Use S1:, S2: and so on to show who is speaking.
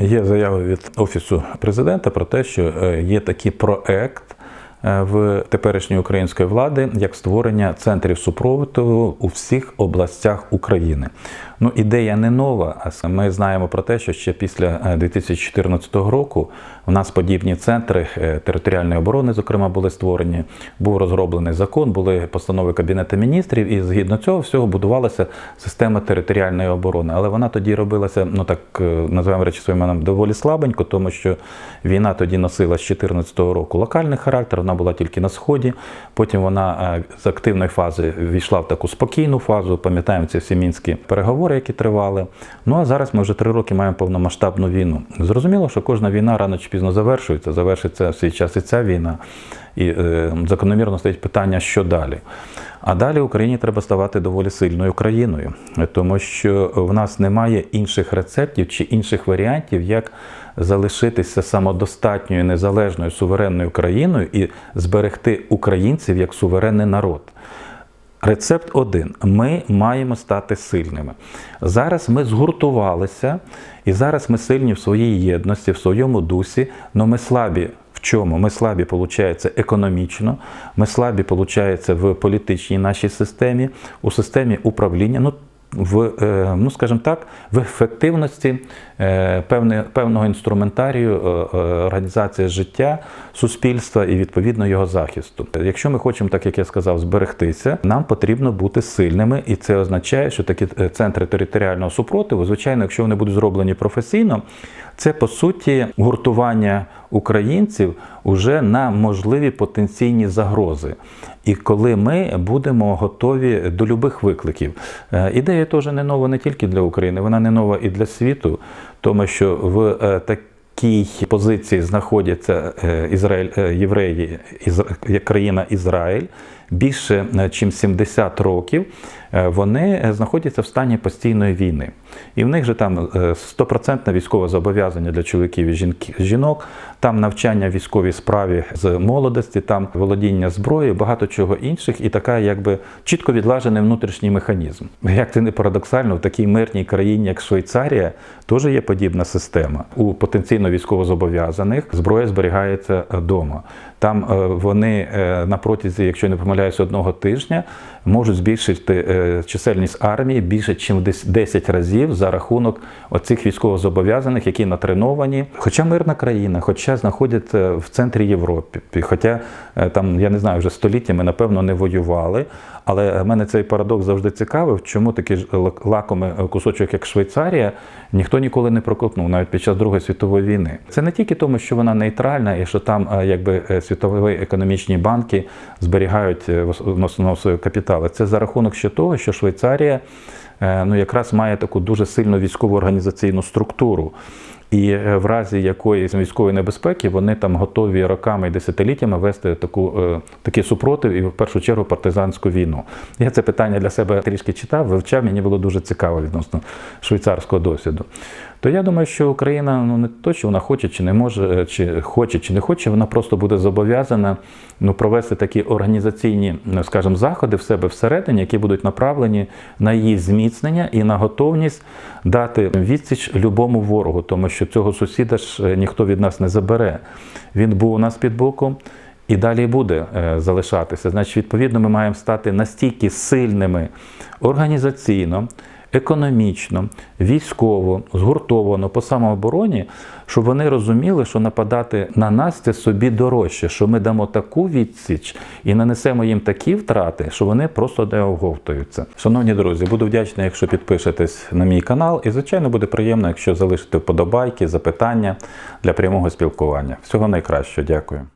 S1: Є заява від офісу президента про те, що е, є такий проект е, в теперішньої української влади як створення центрів супроводу у всіх областях України. Ну, ідея не нова. Ми знаємо про те, що ще після е, 2014 року в нас подібні центри е, територіальної оборони, зокрема, були створені. Був розроблений закон, були постанови Кабінету міністрів, і згідно цього всього будувалася система територіальної оборони. Але вона тоді робилася, ну так е, називаємо речі своїм іменем, доволі слабенько, тому що війна тоді носила з 2014 року локальний характер, вона була тільки на сході. Потім вона е, з активної фази війшла в таку спокійну фазу. Пам'ятаємо ці всі мінські переговори, які тривали. Ну а зараз ми вже три роки маємо повномасштабну війну. Зрозуміло, що кожна війна рано чи пізно завершується, завершиться в свій час і ця війна. І е, закономірно стоїть питання, що далі. А далі Україні треба ставати доволі сильною країною, тому що в нас немає інших рецептів чи інших варіантів, як залишитися самодостатньою, незалежною суверенною країною і зберегти українців як суверенний народ. Рецепт один: ми маємо стати сильними. Зараз ми згуртувалися, і зараз ми сильні в своїй єдності, в своєму дусі, але ми слабі. В чому? Ми слабі, виходить, економічно, ми слабі, виходить, в політичній нашій системі, у системі управління. Ну, в, е, ну, скажімо так, в ефективності е, певного інструментарію е, організації життя суспільства і відповідно його захисту. Якщо ми хочемо, так як я сказав, зберегтися, нам потрібно бути сильними, і це означає, що такі центри територіального супротиву, звичайно, якщо вони будуть зроблені професійно, це по суті гуртування українців уже на можливі потенційні загрози. І коли ми будемо готові до любих викликів, Е, ідея теж не нова не тільки для України, вона не нова і для світу, тому що в е, такій позиції знаходяться е, Ізраїль, євреї, країна Ізраїль. Більше ніж 70 років е, вони е, знаходяться в стані постійної війни. І в них же там е, стопроцентне військове зобов'язання для чоловіків і жінок, там навчання військовій справі з молодості, там володіння зброєю, багато чого інших, і така якби чітко відлажений внутрішній механізм. Як це не парадоксально, в такій мирній країні, як Швейцарія, теж є подібна система. У потенційно військовозобов'язаних зброя зберігається вдома. Там е, вони е, на протязі, якщо не помиляюся, одного тижня можуть збільшити е, чисельність армії більше, ніж в дес- 10 разів за рахунок оцих військовозобов'язаних, які натреновані. Хоча мирна країна, хоча знаходяться в центрі Європи, хоча е, там, я не знаю, вже століттями, напевно, не воювали. Але мене цей парадокс завжди цікавив, чому такий лакомий кусочок, як Швейцарія, ніхто ніколи не проковтнув, навіть під час Другої світової війни. Це не тільки тому, що вона нейтральна, і що там е, якби е, світові економічні банки зберігають е, в основному свої капітали. Це за рахунок ще того, що Швейцарія е, ну, якраз має таку дуже сильну військову організаційну структуру. І е, в разі якоїсь військової небезпеки вони там готові роками і десятиліттями вести таку, е, такий супротив і в першу чергу партизанську війну. Я це питання для себе трішки читав, вивчав, мені було дуже цікаво відносно швейцарського досвіду. То я думаю, що Україна ну не то, що вона хоче чи не може, е, чи хоче, чи не хоче, вона просто буде зобов'язана ну, провести такі організаційні, скажімо, заходи в себе всередині, які будуть направлені на її зміцнення і на готовність дати відсіч любому ворогу, тому що цього сусіда ж е, ніхто від нас не забере. Він був у нас під боком. І далі буде е, залишатися. Значить, відповідно, ми маємо стати настільки сильними організаційно, економічно, військово, згуртовано по самообороні, щоб вони розуміли, що нападати на нас це собі дорожче, що ми дамо таку відсіч і нанесемо їм такі втрати, що вони просто не оговтуються. Шановні друзі, буду вдячний, якщо підпишетесь на мій канал, і звичайно буде приємно, якщо залишите вподобайки, запитання для прямого спілкування. Всього найкращого, дякую.